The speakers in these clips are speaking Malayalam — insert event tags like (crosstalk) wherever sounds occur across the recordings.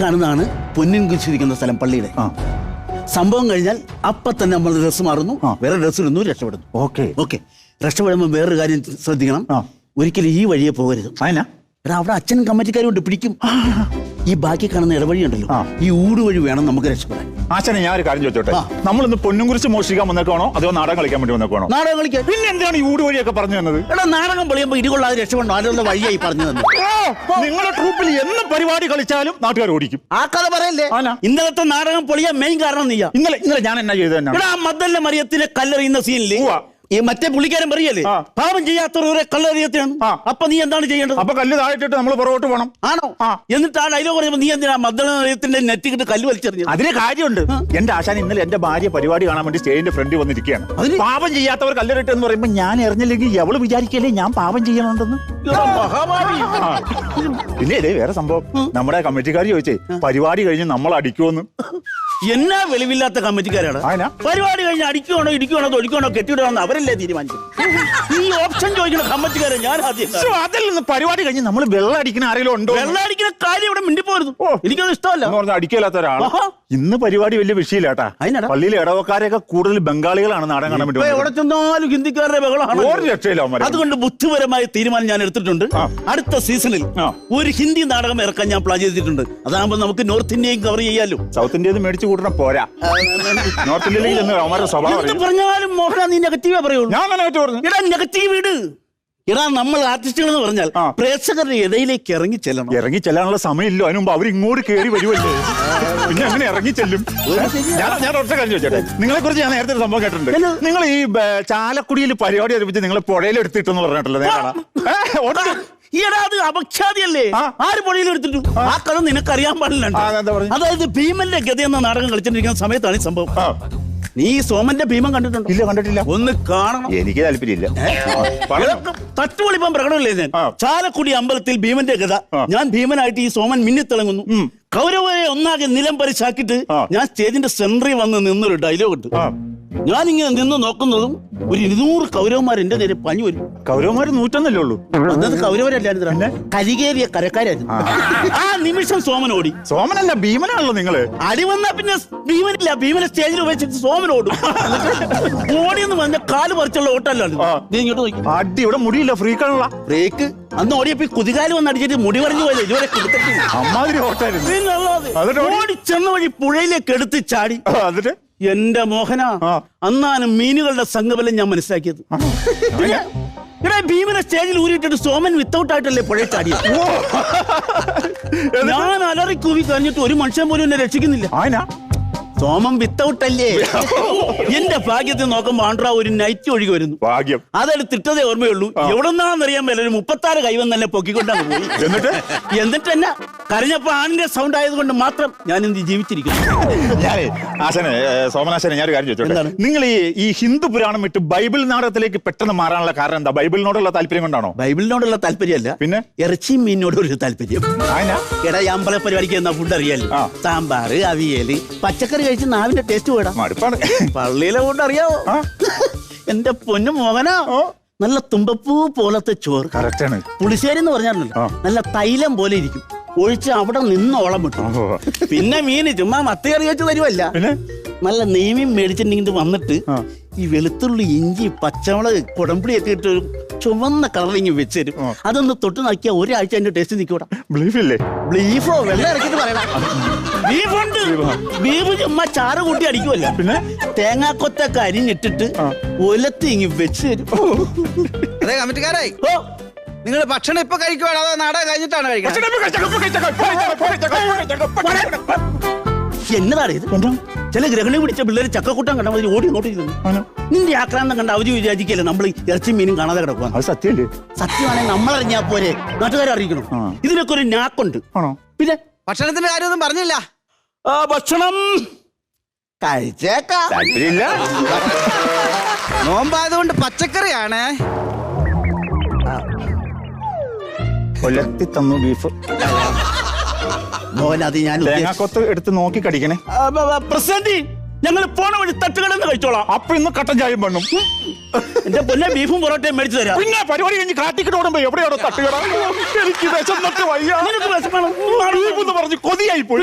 കാണുന്നതാണ് പൊന്നിൻ കുരിശിരിക്കുന്ന സ്ഥലം പള്ളിയുടെ. സംഭവം കഴിഞ്ഞാൽ അപ്പൊ തന്നെ നമ്മൾ ഡ്രസ്സ് മാറുന്നു വേറെ ഡ്രസ്സ് ഇടുന്നു രക്ഷപ്പെടുന്നു. ഓക്കെ. ഓക്കെ. രക്ഷപ്പെടുമ്പോൾ വേറൊരു കാര്യം ശ്രദ്ധിക്കണം. ഒരിക്കലും ഈ വഴിയെ പോകരുത്. അതിനാ എടാ അവിടെ അച്ഛനും കമ്മറ്റിക്കാരും ഉണ്ട് പിടിക്കും. ഈ ബാക്കി കാണുന്ന ഇടവഴി ഉണ്ടല്ലോ. ഈ ഊട് വഴി വേണം നമുക്ക് രക്ഷപ്പെടാൻ. ആശാനെ ഞാൻ ഒരു കാര്യം ചോദിച്ചോട്ടെ? നമ്മൾ നമ്മളിന്ന് പൊന്നും കുറിച്ച് മോഷിക്കാൻ വന്നേക്കാണോ അതോ നാടകം കളിക്കാൻ വേണ്ടി വന്നേക്കാണോ നാടകം കളിക്കാൻ. പിന്നെ എന്താണ് ഈ ഊട് വഴിയൊക്കെ പറഞ്ഞു തന്നത്? എടാ നാടകം പൊളിയുമ്പോ ഇടികൊള്ളാതെ രക്ഷപ്പെടണം. അതിനുള്ള വഴിയായി പറഞ്ഞു തന്നു നിങ്ങളുടെ ട്രൂപ്പിൽ എന്ന് പരിപാടി കളിച്ചാലും നാട്ടുകാർ ഓടിക്കും. ആ കഥ പറയല്ലേ. ഇന്നലത്തെ നാടകം പൊളിയാൻ മെയിൻ കാരണം നീയാ. ഇന്നലെ ഇന്നലെ ഞാൻ എന്നാ ചെയ്തത് മദ്ദല്ല മറിയത്തിനെ കല്ലെറിയുന്ന സീനിൽ ഉവ്വ. ഈ മറ്റേ പുള്ളിക്കാരൻ പറയല്ലേ. പാപം ചെയ്യാത്തവരെ കള്ളറിയത്തെയാണ്. അപ്പൊ നീ എന്താണ് ചെയ്യേണ്ടത്? അപ്പൊ കല്ല് താഴ്ത്തിട്ട് നമ്മൾ പുറകോട്ട് പോകണം ആണോ. എന്നിട്ട് ആ ഡയലോഗ് പറയുമ്പോ നീ എന്തിനാ മദ്ദല നെറ്റിക്കിട്ട് നെറ്റ് കിട്ട് കല്ല് വലിച്ചെറിഞ്ഞു അതിന് കാര്യമുണ്ട്. എന്റെ ആശാൻ ഇന്നലെ എന്റെ ഭാര്യ പരിപാടി കാണാൻ വേണ്ടി സ്റ്റേജിന്റെ ഫ്രണ്ട് വന്നിരിക്കുകയാണ്. അതിന്? പാപം ചെയ്യാത്തവർ കല്ലെറിട്ട് എന്ന് പറയുമ്പോ ഞാൻ എറിഞ്ഞില്ലെങ്കിൽ എവൾ വിചാരിക്കല്ലേ ഞാൻ പാപം ചെയ്യണമെന്ന് ഇല്ലേ വേറെ സംഭവം. നമ്മുടെ കമ്മിറ്റിക്കാർ ചോദിച്ചേ പരിപാടി കഴിഞ്ഞ് നമ്മൾ അടിക്കുമെന്ന് എന്നാ വെളിവില്ലാത്ത കമ്മിറ്റിക്കാരാണ്? പരിപാടി കഴിഞ്ഞ് അടിക്കുവാണോ ഇടിക്കുവാണോ തൊടിക്കുവാണോ കെട്ടിയിടണോ അവരല്ലേ തീരുമാനിച്ചത് ഈ ഓപ്ഷൻ ചോദിക്കുന്ന കമ്മിറ്റിക്കാരെ ഞാൻ ആദ്യം അതിൽ നിന്ന് പരിപാടി കഴിഞ്ഞ് നമ്മൾ വെള്ളം അടിക്കുന്ന ആരെങ്കിലും ഉണ്ടോ? വെള്ളം അടിക്കുന്ന കാര്യം ഇവിടെ മിണ്ടിപ്പോരുന്നു ഓ. എനിക്കത് ഇഷ്ടമല്ല അടിക്കില്ലാത്ത ആഹാ. ഇന്ന് പരിപാടി വലിയ വിഷയമില്ലാട്ടാ അതിനാ പള്ളിയിൽ ഇടവക്കാരെയൊക്കെ കൂടുതൽ ബംഗാളികളാണ് നാടൻ കാണാൻ പറ്റും. എവിടെ ചെന്നാലും ഹിന്ദിക്കാരുടെ ബഹളമാണ് ഒരു രക്ഷയില്ല അവന്മാര്. അതുകൊണ്ട് ബുദ്ധിപരമായ തീരുമാനം ഞാൻ എടുത്തിട്ടുണ്ട്. അടുത്ത സീസണിൽ. ഒരു ഹിന്ദി നാടകം ഇറക്കാൻ ഞാൻ പ്ലാൻ ചെയ്തിട്ടുണ്ട് അതാകുമ്പോൾ നമുക്ക് നോർത്ത് ഇന്ത്യയും കവർ ചെയ്യാലോ സൗത്ത് ഇന്ത്യയിൽ മേടിച്ചു കൂട്ടണ പോരാ. നോർത്ത് ഇന്ത്യയിൽ ചെന്ന് അവന്മാരുടെ സ്വഭാവം എന്ത് അറിയാം. പറഞ്ഞാലും മോഹന നീ നെഗറ്റീവേ പറയുള്ളൂ. ഞാൻ തന്നെ ഏറ്റു പറഞ്ഞു എടാ നെഗറ്റീവ് ഇട്. എടാ നമ്മൾ ആർട്ടിസ്റ്റുകൾ എന്ന് പറഞ്ഞാൽ ആ. പ്രേക്ഷകരുടെ ഇടയിലേക്ക് ഇറങ്ങി ചെല്ലണം. ഇറങ്ങി ചെല്ലാനുള്ള സമയമില്ലോ. അതിന് മുമ്പ് അവർ ഇങ്ങോട്ട് കയറി വരുമല്ലേ പിന്നെ അങ്ങനെ ഇറങ്ങി ചെല്ലും. ഞാൻ ഞാൻ ഒറ്റ കാര്യം ചോദിച്ചോട്ടെ? നിങ്ങളെ കുറിച്ച് ഞാൻ നേരത്തെ ഒരു സംഭവം കേട്ടിട്ടുണ്ട്. നിങ്ങൾ ഈ ബ- ചാലക്കുടിയിൽ പരിപാടി ഒരുമിച്ച് നിങ്ങൾ പുഴയിൽ എടുത്തിട്ടെന്ന് പറഞ്ഞിട്ടുള്ളത് നേരാണോ? ഈടാ അത് അപഖ്യാതിയല്ലേ? ആര് പൊടിയിൽ എടുത്തിട്ടു? ആ. കഥ നിനക്കറിയാൻ പാടില്ല അതായത് ഭീമന്റെ ഗതി എന്ന നാടകം കളിച്ചിട്ടിരിക്കുന്ന സമയത്താണ് ഈ സംഭവം. നീ സോമന്റെ ഭീമൻ കണ്ടിട്ടുണ്ടോ? ഇല്ല കണ്ടിട്ടില്ല. ഒന്ന് കാണണം. എനിക്ക് താല്പര്യമില്ല. തട്ടുപൊളിപ്പം പ്രകടമല്ലേ ഞാൻ ചാലക്കുടി അമ്പലത്തിൽ ഭീമന്റെ കഥ ഞാൻ ഭീമനായിട്ട് ഈ സോമൻ മിന്നിത്തിളങ്ങുന്നു. കൗരവയെ കൗരവരെ ഒന്നാകെ നിലം പരിശാക്കിട്ട് ഞാൻ സ്റ്റേജിന്റെ സെൻട്രി വന്ന് നിന്നൊരു ഡയലോഗ് ഉണ്ട്. ഇങ്ങനെ നിന്ന് നോക്കുന്നതും ഒരു ഇരുന്നൂറ് കൗരവന്മാർ എന്റെ നേരെ പഞ്ഞു വരും. കൗരവന്മാർ നൂറ്റൊന്നല്ലേ ഉള്ളൂ? അന്നത് കൗരവരല്ലായിരുന്നു? കരികേറിയ കരക്കാരായിരുന്നു. ആ. നിമിഷം സോമൻ ഓടി. സോമനല്ല ഭീമനാണല്ലോ നിങ്ങൾ. അടി വന്നാ പിന്നെ ഭീമനില്ല ഭീമനെ സ്റ്റേജിൽ ഉപയോഗിച്ചിട്ട് സോമൻ ഓടും. ഓടിയെന്ന് പറഞ്ഞ കാൽ പറിച്ചുള്ള ഓട്ടല്ലായിരുന്നു നീ ഇങ്ങോട്ട് നോക്കി. അടി ഇവിടെ മുടിയില്ല ഫ്രീക്കാണുള്ള ബ്രേക്ക് അന്ന് ഓടിയപ്പോ കുതികാലി വന്ന് അടിച്ചിട്ട് മുടി പറഞ്ഞു പോയത്. ഇതുവരെ കൊടുത്തിട്ടില്ല അമ്മാതിരി ഓട്ടായിരുന്നു. ഓടി? ചെന്ന വഴി പുഴയിലേക്ക് എടുത്ത് ചാടി. എന്നിട്ട്? എന്റെ മോഹന. അന്നാണ് മീനുകളുടെ സംഘബലം ഞാൻ മനസ്സിലാക്കിയത്. എടാ ഭീമനെ സ്റ്റേജിൽ ഊരിയിട്ടിട്ട് സോമൻ വിത്തൗട്ട് ആയിട്ടല്ലേ പുഴയിൽ ചാടിയത് ഞാൻ അലറി കൂവി കഴിഞ്ഞിട്ട് ഒരു മനുഷ്യൻ പോലും എന്നെ രക്ഷിക്കുന്നില്ല. സോമൻ വിത്തൗട്ടല്ലേ? എന്റെ ഭാഗ്യത്തിൽ നോക്കുമ്പോ ആണ്ട്ര ഒരു നൈറ്റ് ഒഴുകി വരുന്നു. ഭാഗ്യം. അതെടുത്തിട്ടതേ ഓർമ്മയുള്ളൂ. എവിടെന്നാന്നറിയാൻ മേല മുപ്പത്താറ് തന്നെ പൊക്കിക്കൊണ്ടാണ് പോയി. എന്നിട്ട്? എന്നിട്ട് എന്നാ? കരഞ്ഞപ്പോ ആണിന്റെ സൗണ്ട് ആയതുകൊണ്ട് മാത്രം ഞാൻ ഇന്ന് ജീവിച്ചിരിക്കുന്നു. ഞാനേ ആശനെ സോമനാശനെ ഞാൻ ഒരു കാര്യം ചോദിച്ചോട്ടെ. നിങ്ങൾ ഈ ഈ ഹിന്ദു പുരാണം വിട്ട് ബൈബിൾ നാടകത്തിലേക്ക് പെട്ടെന്ന് മാറാനുള്ള കാരണം എന്താ? ബൈബിളിനോടുള്ള താല്പര്യം കൊണ്ടാണോ? ബൈബിളിനോടുള്ള താല്പര്യമല്ല. പിന്നെ? ഇറച്ചിയും മീനിനോട് ഒരു താല്പര്യം. എടാ ഈ അമ്പല പരിപാടിക്ക് എന്നാ ഫുഡ് അറിയാലോ. സാമ്പാറ് അവിയൽ പച്ചക്കറി കഴിച്ച് നാവിന്റെ ടേസ്റ്റ് വേടാ മടുപ്പാണ്. പള്ളിയിലെ കൊണ്ട് അറിയാവോ. എന്റെ പൊന്നു മോഹനാ. നല്ല തുമ്പപ്പൂ പോലത്തെ ചോറ്. പുളിശ്ശേരി എന്ന് പറഞ്ഞാലല്ലോ നല്ല തൈലം പോലെ ഇരിക്കും. ഒഴിച്ച് അവിടെ നിന്ന് ഓളം വിട്ടു പിന്നെ മീന് ചുമ്മാ മത്തി കറി വെച്ച് തരുമല്ല പിന്നെ? നല്ല നെയ്മീൻ മേടിച്ചിട്ടുണ്ടെങ്കിൽ വന്നിട്ട് ഈ വെളുത്തുള്ളി ഇഞ്ചി പച്ചമുളക് കുടംപുളിയൊക്കെ ഇട്ട് ഒരു ചുവന്ന കളറിങ് വെച്ചു. അതൊന്ന് തൊട്ട് നോക്കിയാൽ ഒരാഴ്ച അതിന്റെ ടേസ്റ്റ് നിൽക്കൂടാ ബ്ലീഫില്ലേ ബ്ലീഫോ വെള്ളം ഇറക്കിട്ട് പറയണം ബീഫുണ്ട്. ബീഫ്? ചുമ്മാ ചാറ് കൂട്ടി അടിക്കുമല്ല പിന്നെ? തേങ്ങാക്കൊത്തൊക്കെ അരിഞ്ഞിട്ടിട്ട്. ഒലത്തി ഇങ്ങി വെച്ച് തരും അതെ കമ്മിറ്റിക്കാരായി. ഓ. നിങ്ങൾ ഭക്ഷണം ഇപ്പൊ കഴിക്കുവാണോ അതോ നാടകം കഴിഞ്ഞിട്ടാണ് കഴിക്കുന്നത് എന്നതാണ് ഇത്? ചില ഗ്രഹണി പിടിച്ച പിള്ളേർ ചക്കക്കൂട്ടം കണ്ട മതി ഓടി നോട്ടിരുന്നു നിന്റെ ആക്രാന്തം കണ്ട അവധി വിചാരിക്കല്ലേ നമ്മൾ ഇറച്ചി മീനും കാണാതെ കിടക്കുക അത് സത്യല്ലേ സത്യമാണെങ്കിൽ നമ്മളറിഞ്ഞാ പോരെ. നാട്ടുകാരെ അറിയിക്കണം. ഇതിനൊക്കെ ഒരു ഞാക്കുണ്ട് ആണോ? പിന്നെ? ഭക്ഷണത്തിന്റെ കാര്യമൊന്നും പറഞ്ഞില്ല. ആ ഭക്ഷണം. കഴിച്ചേക്കാം. താല്പര്യമില്ല നോമ്പായതുകൊണ്ട് പച്ചക്കറിയാണ്. കൊല്ലത്തി തന്നു ബീഫ് അത് ഞാൻ തേങ്ങാക്കൊത്ത് എടുത്ത് നോക്കി കടിക്കണേ. പ്രസിഡന്റ് ഞങ്ങൾ പോണ വഴി തട്ടുകടന്ന് കഴിച്ചോളാം. അപ്പൊ ഇന്ന് കട്ടൻ ചായം വേണം. എന്റെ പൊന്നെ ബീഫും പൊറോട്ടയും മേടിച്ചു തരാം. പിന്നെ പരിപാടി കഴിഞ്ഞ് കാട്ടിക്കിട്ട് ഓടുമ്പോ എവിടെയാണോ തട്ടുകട? എനിക്ക് വിശന്നിട്ട് വയ്യ? ബീഫ് എന്ന് പറഞ്ഞ് കൊതിയായി പോയി.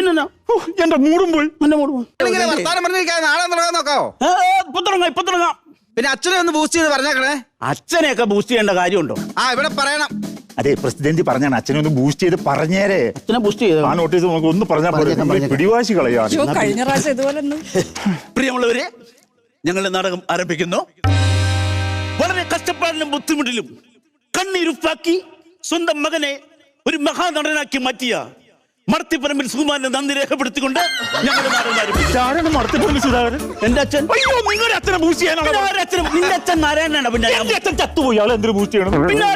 എന്റെ മൂടും പോയി. എന്റെ മൂടും പോയി. ഇങ്ങനെ വർത്താനം പറഞ്ഞിരിക്കാതെ നാളെ തുടങ്ങാൻ നോക്കാവോ? ഏ, ഏ, ഇപ്പൊ തുടങ്ങാം ഇപ്പൊ തുടങ്ങാം പിന്നെ അച്ഛനെ ഒന്ന് ബൂസ്റ്റ് ചെയ്ത് പറഞ്ഞേക്കണേ. അച്ഛനെയൊക്കെ ബൂസ്റ്റ് ചെയ്യേണ്ട കാര്യമുണ്ടോ? ആ ഇവിടെ പറയണം. അതെ പ്രസിഡന്റ് പറഞ്ഞാണ്. അച്ഛനെ ഒന്ന് ബൂസ്റ്റ് ചെയ്ത് പറഞ്ഞേരെ. അച്ഛനെ ബൂസ്റ്റ് ചെയ്ത്? ആ നോട്ടീസ് നമുക്ക് ഒന്ന് പറഞ്ഞാൽ. പിടിവാശി കളയാണ് കഴിഞ്ഞ പ്രാവശ്യം ഇതുപോലെ ഒന്ന് (laughs) പ്രിയമുള്ളവരെ ഞങ്ങളുടെ നാടകം ആരംഭിക്കുന്നു. വളരെ കഷ്ടപ്പാടിലും ബുദ്ധിമുട്ടിലും കണ്ണീരുപ്പാക്കി സ്വന്തം മകനെ ഒരു മഹാനടനാക്കി മാറ്റിയ മടത്തിപ്പറമ്പിൽ സുകുമാരനെ നന്ദി രേഖപ്പെടുത്തിക്കൊണ്ട് ആരംഭിക്കുന്നു ആരാണ് മറത്തിപ്പറമ്പ് സുധാകരൻ? എന്റെ അച്ഛൻ. അയ്യോ നിങ്ങളുടെ അച്ഛനെ ബൂസ്റ്റ് പിന്നെ ചെയ്യാനാണ് ആരുടെ അച്ഛനും നിന്റെ അച്ഛൻ നാരായണനാണ് പിന്നെ എന്റെ അച്ഛൻ ചത്തുപോയി. ബൂസ്റ്റ് ചെയ്യണം? പിന്നെ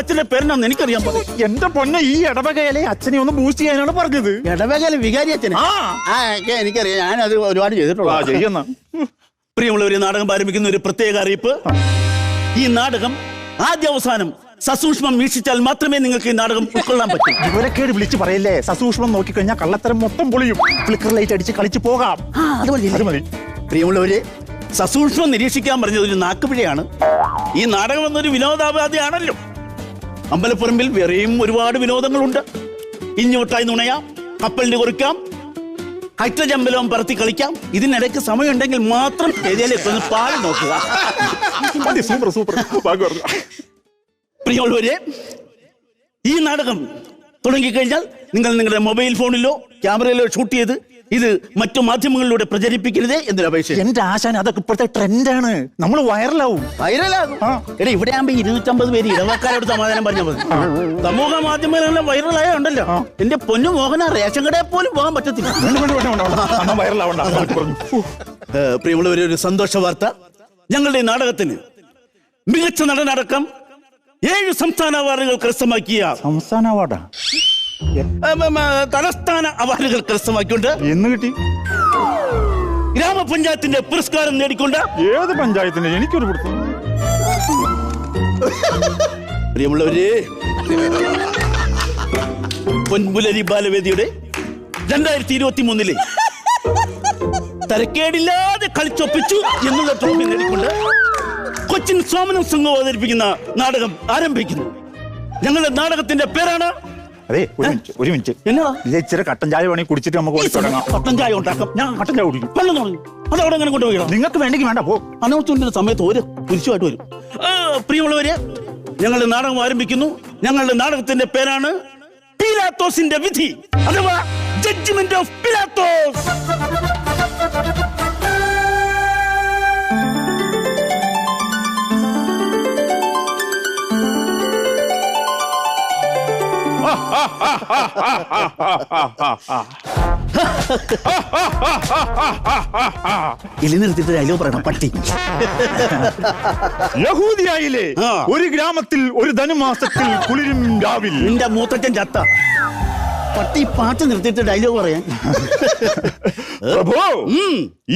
അച്ഛന്റെ പേരെന്നാന്ന് എനിക്കറിയാൻ പാടില്ല. എന്റെ പൊന്നെ ഈ ഇടവകയിലെ അച്ഛനെ ഒന്ന് ബൂസ്റ്റ് ചെയ്യാനാണ് പറഞ്ഞത്. ഇടവേകല വികാരി അച്ഛനെ? ആ. എനിക്കറിയാം. ഞാനത് ഒരുപാട് ചെയ്തിട്ടുള്ളൂ ചെയ്യുന്ന. പ്രിയമുള്ളവരെ നാടകം ആരംഭിക്കുന്ന ഒരു പ്രത്യേക അറിയിപ്പ്. ഈ നാടകം ആദ്യ അവസാനം സസൂക്ഷ്മം വീക്ഷിച്ചാൽ മാത്രമേ നിങ്ങൾക്ക് ഈ നാടകം ഉൾക്കൊള്ളാൻ പറ്റൂ. ഇവരൊക്കെ വിളിച്ചു പറയല്ലേ? സസൂക്ഷ്മം നോക്കിക്കഴിഞ്ഞാൽ കള്ളത്തരം മൊത്തം പൊളിയും. ഫ്ലിക്കർ ലൈറ്റ് അടിച്ച് കളിച്ച് പോകാം. ആ അത് മതി പ്രിയമുള്ളവര് സസൂക്ഷ്മം നിരീക്ഷിക്കാൻ പറഞ്ഞത് ഒരു നാക്കുപിഴയാണ്. ഈ നാടകം എന്നൊരു വിനോദാപാധിയാണല്ലോ. അമ്പലപ്പുറമ്പിൽ വേറെയും ഒരുപാട് വിനോദങ്ങളുണ്ട്. ഇഞ്ഞോട്ടായി നുണയാം കപ്പലിന് കുറിക്കാം അമ്പലം പറത്തി കളിക്കാം. ഇതിനിടയ്ക്ക് സമയമുണ്ടെങ്കിൽ മാത്രം ഏരിയയിലേക്ക് ഒന്ന് പാൽ നോക്കുക. സൂപ്പർ സൂപ്പർ പ്രിയമുള്ളവരെ ഈ നാടകം തുടങ്ങിക്കഴിഞ്ഞാൽ നിങ്ങൾ നിങ്ങളുടെ മൊബൈൽ ഫോണിലോ ക്യാമറയിലോ ഷൂട്ട് ചെയ്ത് ഇത് മറ്റു മാധ്യമങ്ങളിലൂടെ പ്രചരിപ്പിക്കരുതേ എന്നൊരു അപേക്ഷ എന്റെ ആശാൻ അതൊക്കെ ഇപ്പോഴത്തെ ട്രെൻഡാണ്. നമ്മൾ വൈറലാവും. വൈറലാകും. എടാ ഇവിടെ ആകുമ്പോ ഇരുന്നൂറ്റമ്പത് പേര് ഇടവക്കാരോട് സമാധാനം പറഞ്ഞാൽ മതി. സമൂഹ മാധ്യമങ്ങളെല്ലാം വൈറലായ ഉണ്ടല്ലോ. എന്റെ പൊന്നു മോഹന റേഷൻ കടയിൽ പോലും പോകാൻ പറ്റത്തില്ല. പ്രിയമുള്ളവരെ ഒരു സന്തോഷ വാർത്ത. ഞങ്ങളുടെ നാടകത്തിന് മികച്ച നടനടക്കം ഏഴ് സംസ്ഥാന അവാർഡുകൾ കരസ്ഥമാക്കിയ സംസ്ഥാന അവാർഡാ? തലസ്ഥാന അവാർഡുകൾ കരസ്ഥമാക്കിയുണ്ട് എന്ന് കിട്ടി. ഗ്രാമപഞ്ചായത്തിന്റെ പുരസ്കാരം നേടിക്കൊണ്ട് ഏത് പഞ്ചായത്തിന്റെ? എനിക്കൊരു പിടുത്തം പ്രിയമുള്ളവരെ പൊൻപുലരി ബാലവേദിയുടെ രണ്ടായിരത്തി ഇരുപത്തി മൂന്നിലെ തരക്കേടില്ലാതെ കളിച്ചൊപ്പിച്ചു എന്നുള്ള ട്രോഫി നേടിക്കൊണ്ട് കൊച്ചിൻ സോമനം സംഘം അവതരിപ്പിക്കുന്ന നാടകം ആരംഭിക്കുന്നു. ഞങ്ങളുടെ നാടകത്തിന്റെ പേരാണ്? അതെ ഒരു മിനിറ്റ് ഒരു മിനിറ്റ്. എന്നാ? ഇത് ഇച്ചിരി കട്ടൻ ചായ വേണമെങ്കിൽ കുടിച്ചിട്ട് നമുക്ക് ഓടി തുടങ്ങാം കട്ടൻ ചായ ഉണ്ടാക്കാം. ഞാൻ കട്ടൻ ചായ കുടിക്കും. വെള്ളം തുടങ്ങി അതവിടെ അങ്ങനെ കൊണ്ടുപോയി നിങ്ങൾക്ക് വേണ്ടെങ്കിൽ വേണ്ട പോ. അനൗൺസ്മെന്റിന്റെ സമയത്ത് ഒരു കുരിശുമായിട്ട് വരും. പ്രിയമുള്ളവരെ ഞങ്ങളുടെ നാടകം ആരംഭിക്കുന്നു. ഞങ്ങളുടെ നാടകത്തിന്റെ പേരാണ് പീലാത്തോസിന്റെ വിധി അഥവാ ജഡ്ജ്മെന്റ് ഓഫ് പിലാത്തോസ് ഇലി നിർത്തിയിട്ട് ഡയലോഗ് പറയണം പട്ടി. യഹൂദിയായിലെ ഒരു ഗ്രാമത്തിൽ ഒരു ധനുമാസത്തിൽ കുളിരും രാവിൽ. നിന്റെ മൂത്തച്ഛൻ ചത്ത. പട്ടി പാട്ട് നിർത്തിയിട്ട് ഡയലോഗ് പറയാൻ. പ്രഭു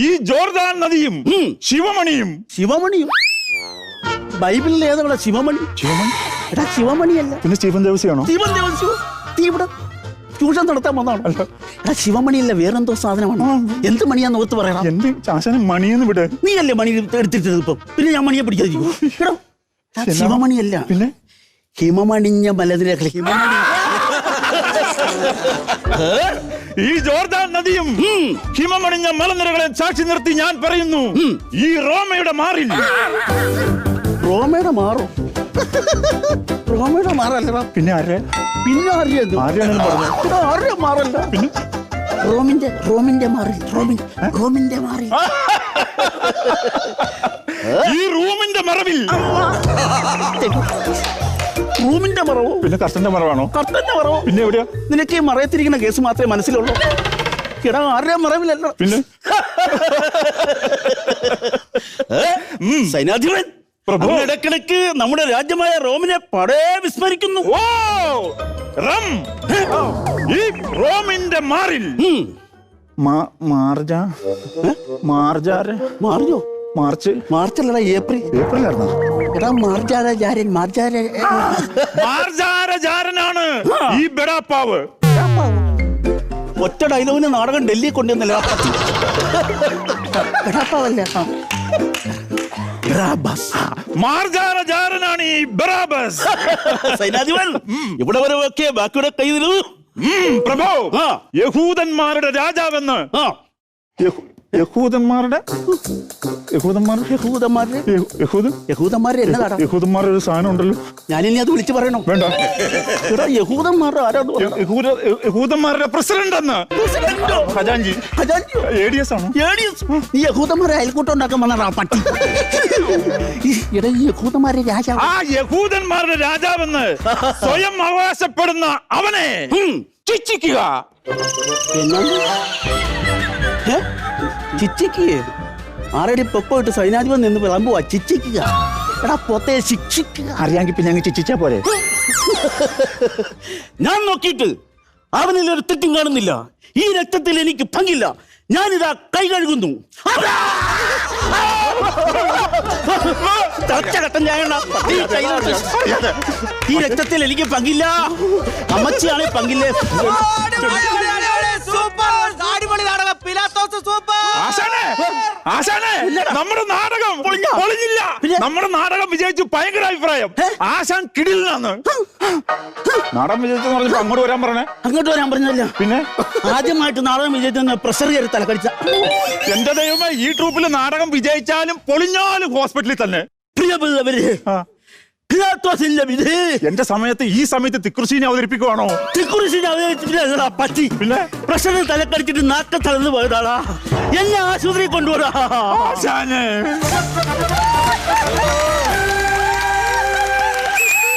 ഈ ജോർദാൻ നദിയും ശിവമണിയും ശിവമണിയും. ബൈബിളിൽ ഏതാണ് ശിവമണി? ശിവമണി? എടാ ശിവമണിയല്ല? പിന്നെ സ്റ്റീഫൻ ദേവസിയാണോ? ശിവൻ ദേവസ്വം തീ ഇവിടെ ട്യൂഷൻ നടത്താൻ വന്നതാണ്. എടാ ശിവമണിയല്ല വേറെന്തോ സാധനമാണ്? എന്ത് മണിയാന്ന് ഓർത്ത് പറയണം എന്ത് ചാശനം മണിയെന്ന് വിട്. നീ അല്ലേ മണി എടുത്തിട്ടത് ഇപ്പം? പിന്നെ ഞാൻ മണിയെ പിടിക്കാതിരിക്കും? ശിവമണിയല്ല. പിന്നെ? ഹിമമണിഞ്ഞ മലനിരകൾ ഹിമമണി ഈ ജോർദാൻ നദിയും ഹിമമണിഞ്ഞ മലനിരകളെ സാക്ഷി നിർത്തി ഞാൻ പറയുന്നു. ഈ റോമയുടെ മാറില്ല. റോമയുടെ മാറോ? (laughs) റോമയുടെ മാറല്ലടാ. പിന്നെ ആരെ? പിന്നെ ആരെയത് ആരെയാണെങ്കിലും പറഞ്ഞു? ആരുടെ മാറല്ല. പിന്നെ? റോമിന്റെ റോമിന്റെ മാറി റോമിൻ റോമിന്റെ മാറി. ഈ റൂമിന്റെ മറവിൽ. റൂമിന്റെ മറവോ? പിന്നെ കർട്ടന്റെ മറവാണോ? കർത്തന്റെ മറവോ? പിന്നെ എവിടെയാ? നിനക്ക് ഈ മറയത്തിരിക്കുന്ന കേസ് മാത്രമേ മനസ്സിലുള്ളൂ. കിടാ ആരുടെ മറവിലല്ലോ. പിന്നെ? സൈനാധിപൻ. പ്രഭു. ഇടക്കിടക്ക് നമ്മുടെ രാജ്യമായ റോമിനെ പടേ വിസ്മരിക്കുന്നു. ഓ റം. ഈ റോമിന്റെ മാറിൽ. മാർജ. മാർജാര. മാർജോ? മാർച്ച്. മാർച്ചല്ലടാ ഏപ്രിൽ. ഏപ്രിലായിരുന്നോ? എടാ മാർജാരജാരൻ മാർജാര. മാർജാരജാരനാണ് ഈ ബെടാപ്പാവ്. ഒറ്റ ഡയലോഗിന് നാടകം ഡൽഹി കൊണ്ടുവന്നില്ല. ബറാബാസ്. മാർജാരജാരനാണ് ഈ ബറാബസ്. (laughs) സൈനാധിപൻ ഇവിടെ വരെ ഒക്കെ ബാക്കിയുടെ കയ്യിലു ഉം, പ്രഭു. യഹൂദന്മാരുടെ രാജാവെന്ന്. യഹൂദന്മാരുടെ യഹൂദന്മാരുടെ യഹൂദന്മാരുടെ? യഹൂദന്മാരുടെ എന്നതാടാ യഹൂദന്മാരുടെ ഒരു സാധനം ഉണ്ടല്ലോ. ഞാനിനി അത് വിളിച്ചു പറയണോ? വേണ്ട. എടാ യഹൂദന്മാരുടെ യഹൂദന്മാരുടെ പ്രസിഡന്റ്? എന്ന് ഖജാൻജി. ഖജാൻജി ഖജാൻജിയോ? എ ഡി എസ് ആണോ? ഏഡിയസ്. ഈ യഹൂദന്മാരെ അയൽക്കൂട്ടം ഉണ്ടാക്കാൻ പട്ടി എടാ ഈ യഹൂദന്മാരെ രാജാവ്. ആ യഹൂദന്മാരുടെ രാജാവെന്ന് സ്വയം അവകാശപ്പെടുന്ന അവനെ. ശിക്ഷിക്കുക. എന്നാ? ഏ? ആരടി ആറടി പൊക്കോട്ട് സൈനാധിപൻ നിന്ന് വിളമ്പുവാ ചിച്ചിക്കുക. എടാ പൊത്തെ ശിക്ഷിക്കുക. അറിയാമെങ്കിൽ പിന്നെ അങ്ങ് ചിച്ചിച്ചാ പോരെ. ഞാൻ നോക്കിയിട്ട് അവനിൽ ഒരു തെറ്റും കാണുന്നില്ല. ഈ രക്തത്തിൽ എനിക്ക് പങ്കില്ല ഞാനിതാ കൈ കഴുകുന്നു. ഈ രക്തത്തിൽ എനിക്ക് പങ്കില്ല അമ്മച്ചിയാണെ പങ്കില്ലേ സൂപ്പർ. അടിപൊളി നാടകം പിലാത്തോസ് സൂപ്പർ. ആശാനെ ആശാനെ നമ്മുടെ നാടകം പൊളിഞ്ഞില്ല. പിന്നെ? നമ്മുടെ നാടകം വിജയിച്ചു ഭയങ്കര അഭിപ്രായം. ആശാൻ കിടിലാണ് നാടകം വിജയിച്ചെന്ന് പറഞ്ഞപ്പോ അങ്ങോട്ട് വരാൻ പറഞ്ഞേ? അങ്ങോട്ട് വരാൻ പറഞ്ഞല്ല പിന്നെ? ആദ്യമായിട്ട് നാടകം വിജയിച്ചെന്ന് പ്രഷർ കയറി തലക്കടിച്ച. എന്റെ ദൈവമേ ഈ ട്രൂപ്പിൽ നാടകം വിജയിച്ചാലും പൊളിഞ്ഞാലും ഹോസ്പിറ്റലിൽ തന്നെ. പ്രിയമുള്ളവര് വിധി എന്റെ സമയത്ത് ഈ സമയത്ത് തിക്കുറിശീനെ അവതരിപ്പിക്കുവാണോ? തിക്കുറിശീനെ അവതരിപ്പിച്ചില്ല പറ്റി. പിന്നെ? പ്രശ്നം തലക്കടിച്ചിട്ട് നാക്ക തളർന്നു പോയതാടാ. എന്നെ ആശുപത്രി കൊണ്ടുപോടാ